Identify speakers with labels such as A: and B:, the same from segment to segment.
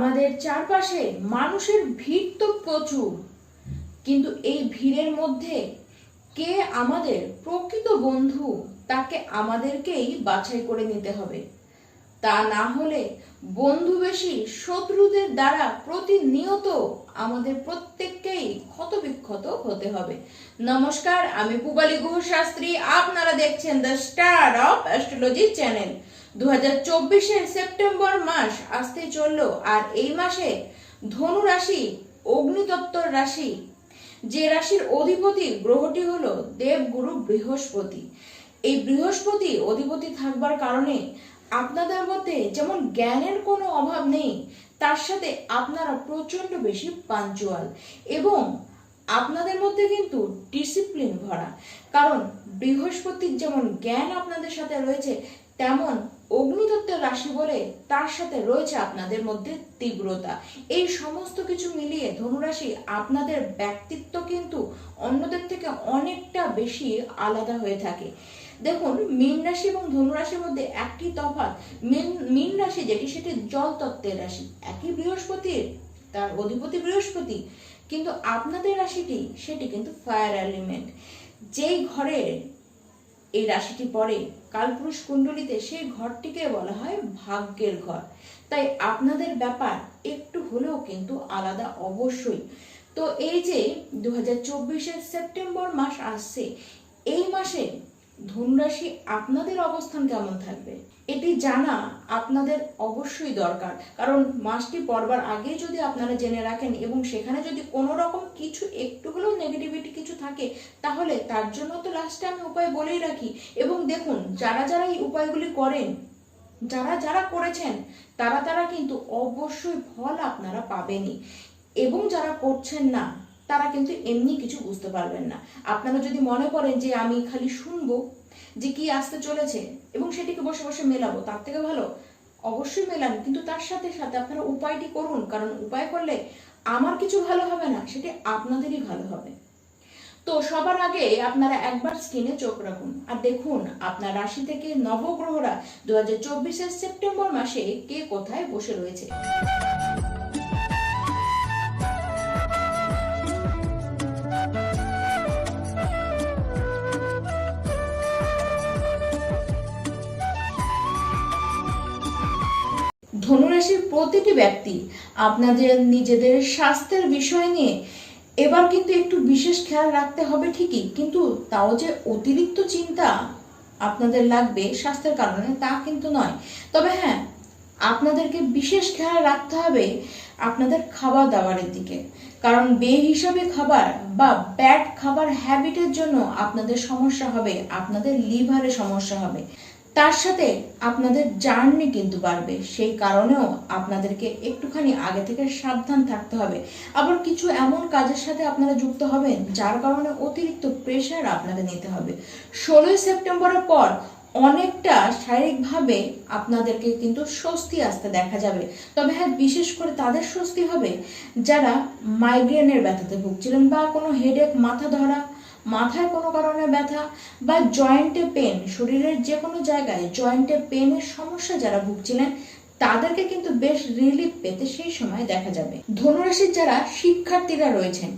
A: আমাদের চারপাশে মানুষের ভিড় তো প্রচুর। কিন্তু এই ভিড়ের মধ্যে কে আমাদের প্রকৃত বন্ধু তাকে আমাদেরকেই বাছাই করে নিতে হবে। তা না হলে বন্ধু বেশি শত্রুদের দ্বারা প্রতিনিয়ত আমাদের প্রত্যেককেই ক্ষতবিক্ষত হতে হবে। নমস্কার, আমি পুবালি গুহ শাস্ত্রী আপনারা দেখছেন the star of astrology channel দু সেপ্টেম্বর মাস আসতে চলল আর এই মাসে ধনু রাশি অগ্নিতত্ত্বর রাশি। যে রাশির অধিপতি গ্রহটি হলো দেবগুরু বৃহস্পতি। এই বৃহস্পতি অধিপতি থাকবার কারণে আপনাদের মধ্যে যেমন জ্ঞানের কোনো অভাব নেই, তার সাথে আপনারা প্রচণ্ড বেশি পাঞ্চুয়াল এবং আপনাদের মধ্যে কিন্তু ডিসিপ্লিন ভরা। কারণ বৃহস্পতির যেমন জ্ঞান আপনাদের সাথে রয়েছে তেমন অগ্নিতত্ত্বের রাশি বলে তার সাথে রয়েছে আপনাদের মধ্যে তীব্রতা। এই সমস্ত কিছু মিলিয়ে ধনুরাশি আপনাদের ব্যক্তিত্ব কিন্তু অন্যদের থেকে অনেকটা বেশি আলাদা হয়ে থাকে। দেখুন, মীন রাশি এবং ধনুরাশির মধ্যে একটি তফাৎ। মীন রাশি যেটি, সেটি জল তত্ত্বের রাশি। একই বৃহস্পতির তার অধিপতি বৃহস্পতি। কিন্তু আপনাদের রাশিটি, সেটি কিন্তু ফায়ার এলিমেন্ট যেই ঘরের এই রাশিটি পরে কালপুরুষ কুণ্ডলিতে সেই ঘরটিকে বলা হয় ভাগ্যের ঘর। তাই আপনাদের ব্যাপার একটু হলেও কিন্তু আলাদা অবশ্যই। তো এই যে দু হাজার সেপ্টেম্বর মাস আসছে, এই মাসে ধনুরাশি আপনাদের অবস্থান কেমন থাকবে? এটি জানা আপনাদের অবশ্যই দরকার। কারণ মাসটি পড়বার আগে যদি আপনারা জেনে রাখেন এবং সেখানে যদি কোনো রকম কিছু একটু হলেও নেগেটিভিটি কিছু থাকে, তাহলে তার জন্য তো লাস্টে আমি উপায় বলেই রাখি। এবং দেখুন, যারা যারা এই উপায়গুলি করেন, যারা যারা করেছেন, তারা তারা কিন্তু অবশ্যই ফল আপনারা পাবেনই। এবং যারা করছেন না তারা কিন্তু এমনি কিছু বুঝতে পারবেন না। আপনারা যদি মনে করেন যে আমি খালি শুনব যে কি আসতে চলেছে এবং সেটিকে বসে বসে মেলাবো, তার থেকে ভালো। অবশ্যই মেলান, কিন্তু তার সাথে সাথে আপনারা উপায়টি করুন, কারণ উপায় করলে আমার কিছু ভালো হবে না, সেটি আপনাদেরই ভালো হবে। তো সবার আগে আপনারা একবার স্ক্রিনে চোখ রাখুন, আর দেখুন আপনার রাশি থেকে নবগ্রহরা দু হাজার সেপ্টেম্বর মাসে কে কোথায় বসে রয়েছে। ধনুরাশির প্রতিটি ব্যক্তি আপনাদের নিজেদের স্বাস্থ্যের বিষয় নিয়ে এবার কিন্তু একটু বিশেষ খেয়াল রাখতে হবে ঠিকই, কিন্তু তাও যে অতিরিক্ত চিন্তা আপনাদের লাগবে স্বাস্থ্যের কারণে তা কিন্তু নয়। তবে হ্যাঁ আপনাদেরকে বিশেষ খেয়াল রাখতে হবে আপনাদের খাবার দাবারের দিকে। কারণ বে হিসাবে খাবার বা ব্যাড খাবার হ্যাবিটের জন্য আপনাদের সমস্যা হবে, আপনাদের লিভারে সমস্যা হবে। তার সাথে আপনাদের জার্নি কিন্তু বাড়বে। সেই কারণেও আপনাদেরকে একটুখানি আগে থেকে সাবধান থাকতে হবে। আবার কিছু এমন কাজের সাথে আপনারা যুক্ত হবেন, যার কারণে অতিরিক্ত প্রেশার আপনাকে নিতে হবে। ষোলোই সেপ্টেম্বরের পর অনেকটা শারীরিকভাবে আপনাদেরকে কিন্তু স্বস্তি আসতে দেখা যাবে। তবে হ্যাঁ বিশেষ করে তাদের স্বস্তি হবে যারা মাইগ্রেনের ব্যথাতে ভুগছিলেন বা কোনো হেডেক মাথা ধরা মাথায় কোনো কারণে ব্যথা বা জয়েন্টে পেন, শরীরের যে কোনো জায়গায় জয়েন্টে পেনের সমস্যা যারা ভুগছিলেন, তাদেরকে কিন্তু বেশ রিলিফ পেতে সেই সময় দেখা যাবে। ধনুরাশির যারা শিক্ষার্থীরা রয়েছেন,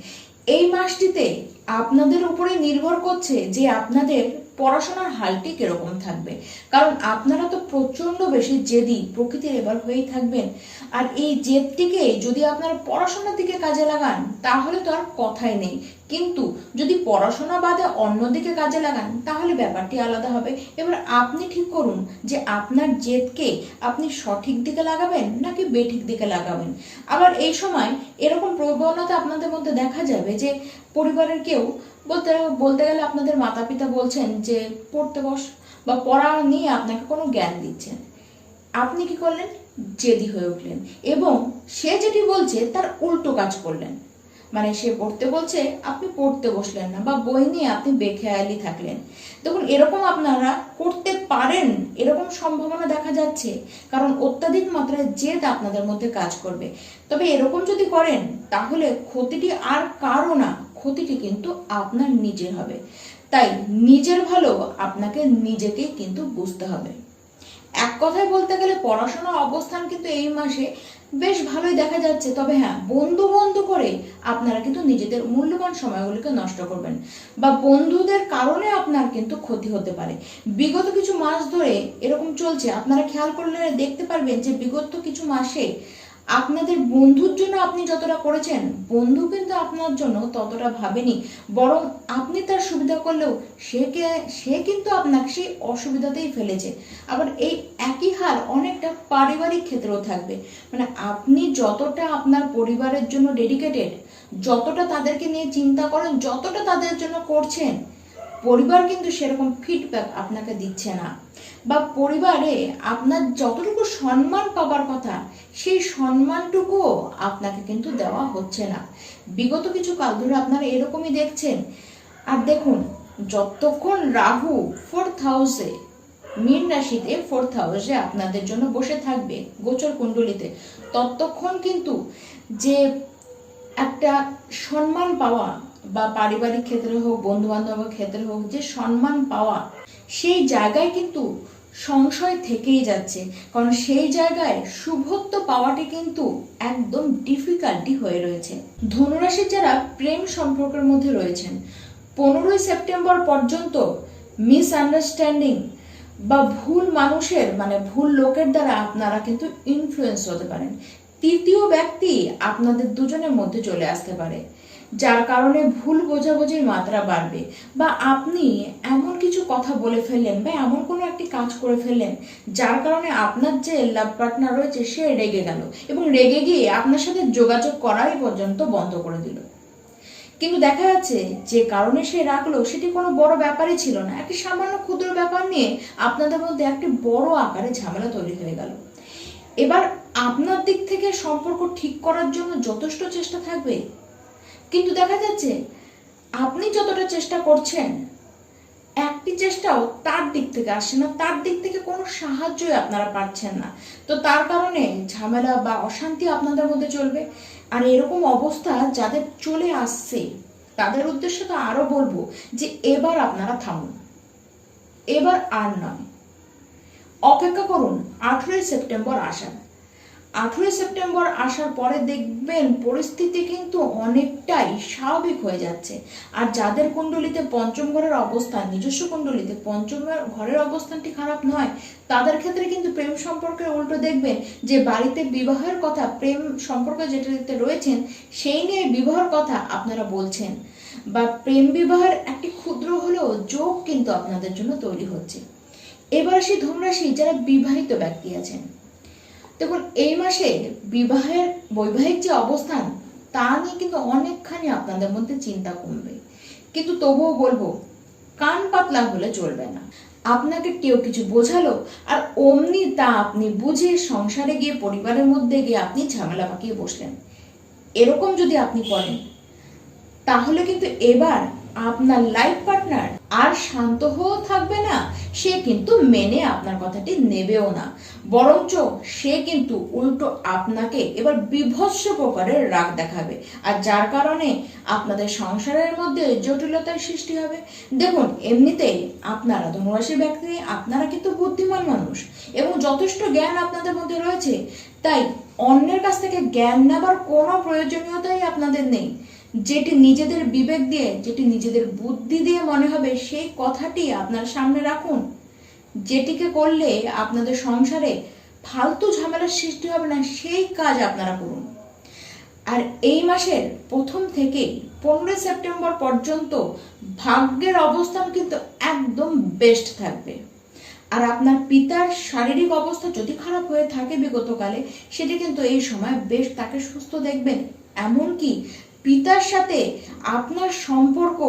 A: এই মাসটিতে আপনাদের উপরে নির্ভর করছে যে আপনাদের পড়াশোনার হালটি কীরকম থাকবে। কারণ আপনারা তো প্রচণ্ড বেশি জেদি প্রকৃতির এবার হয়েই থাকবেন। আর এই জেদটিকে যদি আপনারা পড়াশোনার দিকে কাজে লাগান, তাহলে তো আর কথাই নেই। কিন্তু যদি পড়াশোনা বাদে অন্যদিকে কাজে লাগান, তাহলে ব্যাপারটি আলাদা হবে। এবার আপনি ঠিক করুন যে আপনার জেদকে আপনি সঠিক দিকে লাগাবেন নাকি বেঠিক দিকে লাগাবেন। আবার এই সময় এরকম প্রবণতা আপনাদের মধ্যে দেখা যাবে যে পরিবারের কেউ বলতে বলতে গেলে আপনাদের মাতা পিতা বলছেন যে, পড়তে বস বা পড়া নিয়ে আপনাকে কোনো জ্ঞান দিচ্ছেন আপনি কি করলেন? জেদি হয়ে উঠলেন এবং সে যেটি বলছে তার উল্টো কাজ করলেন। মানে সে পড়তে বলছে, আপনি পড়তে বসলেন না বা বই নিয়ে আপনি বেখেয়ালি থাকলেন। দেখুন, এরকম আপনারা করতে পারেন, এরকম সম্ভাবনা দেখা যাচ্ছে, কারণ অত্যাধিক মাত্রায় জেদ আপনাদের মধ্যে কাজ করবে। তবে এরকম যদি করেন, তাহলে ক্ষতিটি আর কারও না, ক্ষতিটি কিন্তু আপনার নিজের হবে। তাই নিজের ভালো আপনাকে নিজেকেই কিন্তু বুঝতে হবে। এক কথায় বলতে গেলে পড়াশোনার অবস্থান কিন্তু এই মাসে বেশ ভালোই দেখা যাচ্ছে। তবে হ্যাঁ বন্ধু বন্ধু করে আপনারা কিন্তু নিজেদের মূল্যবান সময়গুলিকে নষ্ট করবেন। বা বন্ধুদের কারণে আপনার কিন্তু ক্ষতি হতে পারে। বিগত কিছু মাস ধরে এরকম চলছে। আপনারা খেয়াল করলে দেখতে পারবেন যে বিগত কিছু মাসে আপনাদের বন্ধুর জন্য আপনি যতটা করেছেন, বন্ধু কিন্তু আপনার জন্য ততটা ভাবেনি। বরং আপনি তার সুবিধা করলেও সে সে কিন্তু আপনাকে সেই অসুবিধাতেই ফেলেছে। আবার এই একই হার অনেকটা পারিবারিক ক্ষেত্রেও থাকবে। মানে আপনি যতটা আপনার পরিবারের জন্য ডেডিকেটেড যতটা তাদেরকে নিয়ে চিন্তা করেন, যতটা তাদের জন্য করছেন পরিবার কিন্তু সেরকম ফিডব্যাক আপনাকে দিচ্ছে না। বা পরিবারে আপনার যতটুকু সম্মান পাবার কথা, সেই সম্মানটুকুও আপনাকে কিন্তু দেওয়া হচ্ছে না। বিগত কিছু কাল ধরে আপনারা এরকমই দেখছেন। আর দেখুন, যতক্ষণ রাহু ফোর্থ হাউসে মীন রাশিতে ফোর্থ হাউসে আপনাদের জন্য বসে থাকবে গোচর কুণ্ডলিতে, ততক্ষণ কিন্তু যে একটা সম্মান পাওয়া বা পারিবারিক ক্ষেত্রে হোক বন্ধু বান্ধবের ক্ষেত্রে হোক, যে সম্মান পাওয়া, সেই জায়গায় কিন্তু সংশয় থেকেই যাচ্ছে। কারণ সেই জায়গায় শুভত্ব পাওয়াটি কিন্তু একদম ডিফিকাল্টি হয়ে রয়েছে। ধনুরাশির যারা প্রেম সম্পর্কের মধ্যে রয়েছেন, পনেরোই সেপ্টেম্বর পর্যন্ত মিস আন্ডারস্ট্যান্ডিং বা ভুল মানুষের মানে ভুল লোকের দ্বারা আপনারা কিন্তু ইনফ্লুয়েন্স হতে পারেন। তৃতীয় ব্যক্তি আপনাদের দুজনের মধ্যে চলে আসতে পারে। যার কারণে ভুল বোঝাবুঝির মাত্রা বাড়বে। বা আপনি এমন কিছু কথা বলে ফেললেন বা এমন কোনো একটি কাজ করে ফেললেন, যার কারণে আপনার যে লাভ পার্টনার রয়েছে, সে রেগে গেল এবং রেগে গিয়ে আপনার সাথে যোগাযোগ করাই পর্যন্ত বন্ধ করে দিল। কিন্তু দেখা যাচ্ছে যে কারণে সে রাখল, সেটি কোনো বড় ব্যাপারই ছিল না। একটি সামান্য ক্ষুদ্র ব্যাপার নিয়ে আপনাদের মধ্যে একটি বড় আকারে ঝামেলা তৈরি হয়ে গেল। এবার আপনার দিক থেকে সম্পর্ক ঠিক করার জন্য যথেষ্ট চেষ্টা থাকবে? কিন্তু দেখা যাচ্ছে আপনি যতটা চেষ্টা করছেন, একটি চেষ্টাও তার দিক থেকে আসছে না, তার দিক থেকে কোনো সাহায্যই আপনারা পাচ্ছেন না। তো তার কারণে ঝামেলা বা অশান্তি আপনাদের মধ্যে চলবে। আর এরকম অবস্থা যাদের চলে আসছে, তাদের উদ্দেশ্যে তো আরও বলব যে এবার আপনারা থামুন। এবার আর নয়। অপেক্ষা করুন, আঠেরোই সেপ্টেম্বর আসার আঠেরোই সেপ্টেম্বর আসার পরে দেখবেন পরিস্থিতি কিন্তু অনেকটাই স্বাভাবিক হয়ে যাচ্ছে। আর যাদের কুণ্ডলিতে পঞ্চম ঘরের অবস্থান নিজস্ব কুণ্ডলিতে পঞ্চম ঘরের অবস্থানটি খারাপ নয়, তাদের ক্ষেত্রে কিন্তু প্রেম সম্পর্কের উল্টো দেখবেন যে বাড়িতে বিবাহের কথা, প্রেম সম্পর্ক যেটাতে রয়েছেন, সেই নিয়ে বিবাহের কথা আপনারা বলছেন। বা প্রেম বিবাহের একটি ক্ষুদ্র হলেও যোগ কিন্তু আপনাদের জন্য তৈরি হচ্ছে। এবার সেই ধনুরাশি, যারা বিবাহিত ব্যক্তি আছেন দেখুন, এই মাসে বিবাহের বৈবাহিক যে অবস্থান, তা নিয়ে কিন্তু অনেকখানি আপনাদের মধ্যে চিন্তা কমবে। কিন্তু তবুও বলব, কান পাতলা হলে চলবে না। আপনাকে কেউ কিছু বোঝালো, আর অমনি তা আপনি বুঝে সংসারে গিয়ে, পরিবারের মধ্যে গিয়ে আপনি ঝামেলা পাকিয়ে বসলেন। এরকম যদি আপনি করেন, তাহলে কিন্তু এবার আপনার লাইফ পার্টনার আর শান্ত হয়েও থাকবে না সে কিন্তু মেনে আপনার কথাটি নেবেও না। বরঞ্চ সে কিন্তু উল্টো আপনাকে এবার বিভৎস প্রকারের রাগ দেখাবে। আর যার কারণে আপনাদের সংসারের মধ্যে জটিলতার সৃষ্টি হবে। দেখুন, এমনিতেই আপনারা ধনুরাশি ব্যক্তি, আপনারা কিন্তু বুদ্ধিমান মানুষ এবং যথেষ্ট জ্ঞান আপনাদের মধ্যে রয়েছে। তাই অন্যের কাছ থেকে জ্ঞান নেবার কোনো প্রয়োজনীয়তাই আপনাদের নেই। যেটি নিজেদের বিবেক দিয়ে, যেটি নিজেদের বুদ্ধি দিয়ে মনে হবে, সেই কথাটি আপনার সামনে রাখুন। যেটিকে করলে আপনাদের সংসারে ফালতু ঝামেলার সৃষ্টি হবে না, সেই কাজ আপনারা করুন। আর এই মাসের প্রথম থেকেই পনেরোই সেপ্টেম্বর পর্যন্ত ভাগ্যের অবস্থান কিন্তু একদম বেস্ট থাকবে। আর আপনার পিতার শারীরিক অবস্থা যদি খারাপ হয়ে থাকে বিগতকালে, সেটি কিন্তু এই সময় বেশ তাকে সুস্থ দেখবেন এমনকি পিতার সাথে আপনার সম্পর্ক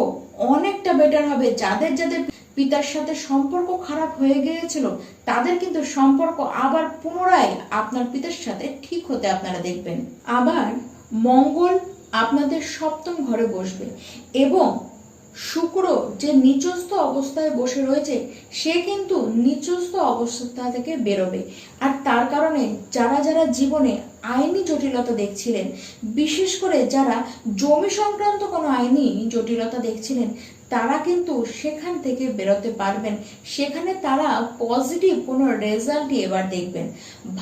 A: অনেকটা বেটার হবে। যাদের যাদের পিতার সাথে সম্পর্ক খারাপ হয়ে গিয়েছিল, তাদের কিন্তু সম্পর্ক আবার পুনরায় আপনার পিতার সাথে ঠিক হতে আপনারা দেখবেন। আবার মঙ্গল আপনাদের সপ্তম ঘরে বসবে এবং শুক্র যে নিচস্থ অবস্থায় বসে রয়েছে, সে কিন্তু নিচস্থ অবস্থা থেকে বেরোবে। আর তার কারণে যারা যারা জীবনে আইনি জটিলতা দেখছিলেন, বিশেষ করে যারা জমি সংক্রান্ত কোনো আইনি জটিলতা দেখছিলেন তারা কিন্তু সেখান থেকে বেরোতে পারবেন। সেখানে তারা পজিটিভ কোনো রেজাল্টই এবার দেখবেন।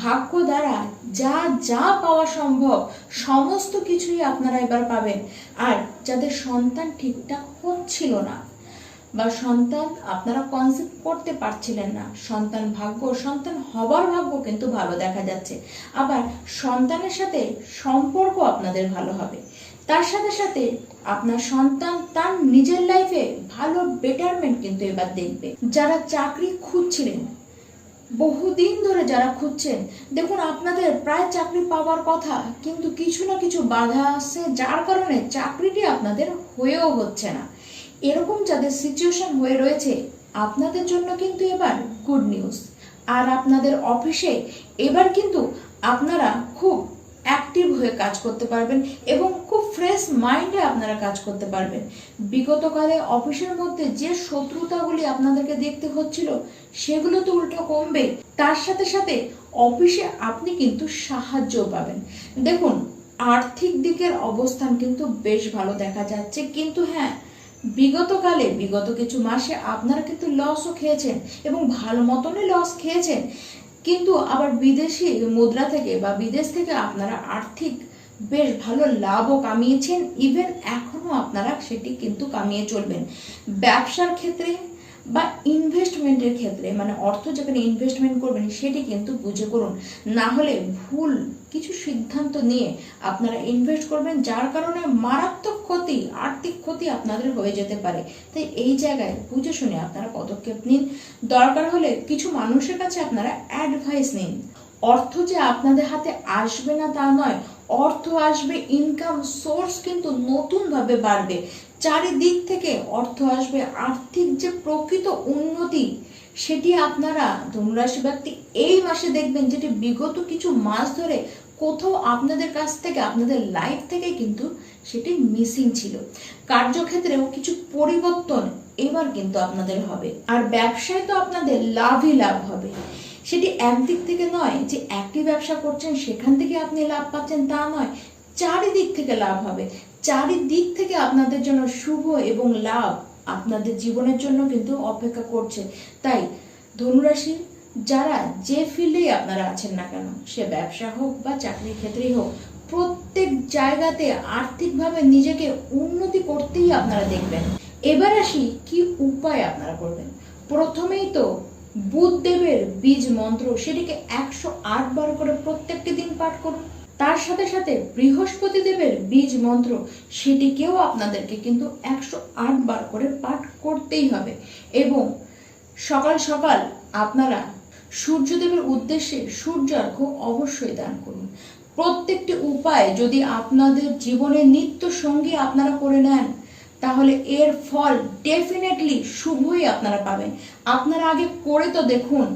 A: ভাগ্য দ্বারা যা যা পাওয়া সম্ভব, সমস্ত কিছুই আপনারা এবার পাবেন। আর যাদের সন্তান ঠিকঠাক হচ্ছিল না বা সন্তান আপনারা কনসেপ্ট করতে পারছিলেন না, সন্তান ভাগ্য, সন্তান হবার ভাগ্য কিন্তু ভালো দেখা যাচ্ছে। আবার সন্তানের সাথে সম্পর্ক আপনাদের ভালো হবে। তার সাথে সাথে আপনার সন্তান তার নিজের লাইফে ভালো বেটারমেন্ট কিন্তু এবার দেখবে। যারা চাকরি খুঁজছিলেন, বহুদিন ধরে যারা খুঁজছেন, দেখুন আপনাদের প্রায় চাকরি পাওয়ার কথা, কিন্তু কিছু না কিছু বাধা আসছে যার কারণে চাকরিটি আপনাদের হয়েও হচ্ছে না। এরকম যাদের সিচুয়েশন হয়ে রয়েছে, আপনাদের জন্য কিন্তু এবার গুড নিউজ আর আপনাদের অফিসে এবার কিন্তু আপনারা খুব অ্যাক্টিভ হয়ে কাজ করতে পারবেন এবং খুব ফ্রেশ মাইন্ডে আপনারা কাজ করতে পারবেন। বিগতকালে অফিসের মধ্যে যে শত্রুতাগুলি আপনাদেরকে দেখতে হচ্ছিল, সেগুলো তো উল্টো কমবে তার সাথে সাথে অফিসে আপনি কিন্তু সাহায্য পাবেন। দেখুন, আর্থিক দিকের অবস্থান কিন্তু বেশ ভালো দেখা যাচ্ছে। কিন্তু হ্যাঁ বিগতকালে, বিগত কিছু মাসে আপনারা কিন্তু লসও খেয়েছেন এবং ভালো মতনই লস খেয়েছেন। কিন্তু আবার বিদেশি মুদ্রা থেকে বা বিদেশ থেকে আপনারা আর্থিক বেশ ভালো লাভও কামিয়েছেন ইভেন এখনও আপনারা সেটি কিন্তু কামিয়ে চলবেন। ব্যবসার ক্ষেত্রে বা ইনভেস্টমেন্টের ক্ষেত্রে মানে অর্থ যেখানে ইনভেস্টমেন্ট করবেন, সেটি কিন্তু বুঝে করুন। না হলে ভুল কিছু সিদ্ধান্ত নিয়ে আপনারা ইনভেস্ট করবেন, যার কারণে মারাত্মক ক্ষতি, আর্থিক ক্ষতি আপনাদের হয়ে যেতে পারে। তাই এই জায়গায় বুঝে শুনে আপনারা পদক্ষেপ নিন। দরকার হলে কিছু মানুষের কাছে আপনারা অ্যাডভাইস নিন। অর্থ যে আপনাদের হাতে আসবে না তা নয়, অর্থ আসবে ইনকাম সোর্স কিন্তু নতুনভাবে বাড়বে। চারিদিক থেকে অর্থ আসবে, আর্থিক যে প্রকৃত উন্নতি, সেটি আপনারা, ধনুরাশি ব্যক্তি এই মাসে দেখবেন যেটি বিগত কিছু মাস ধরে কোথাও আপনাদের কাছ থেকে, আপনাদের লাইফ থেকে কিন্তু সেটি মিসিং ছিল। কার্যক্ষেত্রেও কিছু পরিবর্তন এবার কিন্তু আপনাদের হবে। আর ব্যবসায় তো আপনাদের লাভই লাভ হবে। সেটি একদিক থেকে নয় যে একটি ব্যবসা করছেন, সেখান থেকে আপনি লাভ পাচ্ছেন তা নয়। চারিদিক থেকে লাভ হবে। চারিদিক থেকে আপনাদের জন্য শুভ এবং লাভ আপনাদের জীবনের জন্য কিন্তু অপেক্ষা করছে। তাই ধনুরাশি, যারা যে ফিল্ডেই আপনারা আছেন না কেন, সে ব্যবসা হোক বা চাকরির ক্ষেত্রেই হোক, প্রত্যেক জায়গাতে আর্থিকভাবে নিজেকে উন্নতি করতেই আপনারা দেখবেন। এবার আসি কি উপায় আপনারা করবেন। প্রথমেই তো বুধদেবের বীজ মন্ত্র, সেটিকে একশো আট বার করে প্রত্যেকটি দিন পাঠ করুন। তার সাথে সাথে বৃহস্পতি দেবের বীজ মন্ত্র সেটিকেও আপনাদেরকে কিন্তু একশো আট বার করে পাঠ করতেই হবে। এবং সকাল সকাল আপনারা সূর্যদেবের উদ্দেশ্যে সূর্য সূর্যার্ঘ অবশ্যই দান করুন। প্রত্যেকটি উপায় যদি আপনাদের জীবনের নিত্য সঙ্গী আপনারা করে নেন, তাহলে এর ফল ডেফিনেটলি শুভই আপনারা পাবেন। আপনারা আগে করে তো দেখুন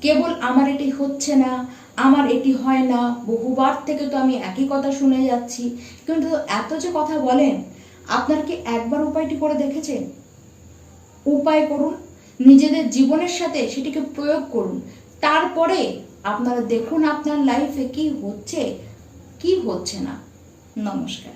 A: কেবল আমার এটি হচ্ছে না, আমার এটি হয় না। বহুবার থেকে তো আমি একই কথা শুনে যাচ্ছি। কিন্তু এত যে কথা বলেন, আপনার কি একবার উপায়টি করে দেখেছেন? উপায় করুন, নিজেদের জীবনের সাথে সেটিকে প্রয়োগ করুন। তারপরে আপনারা দেখুন আপনার লাইফে কি হচ্ছে কি হচ্ছে না। নমস্কার।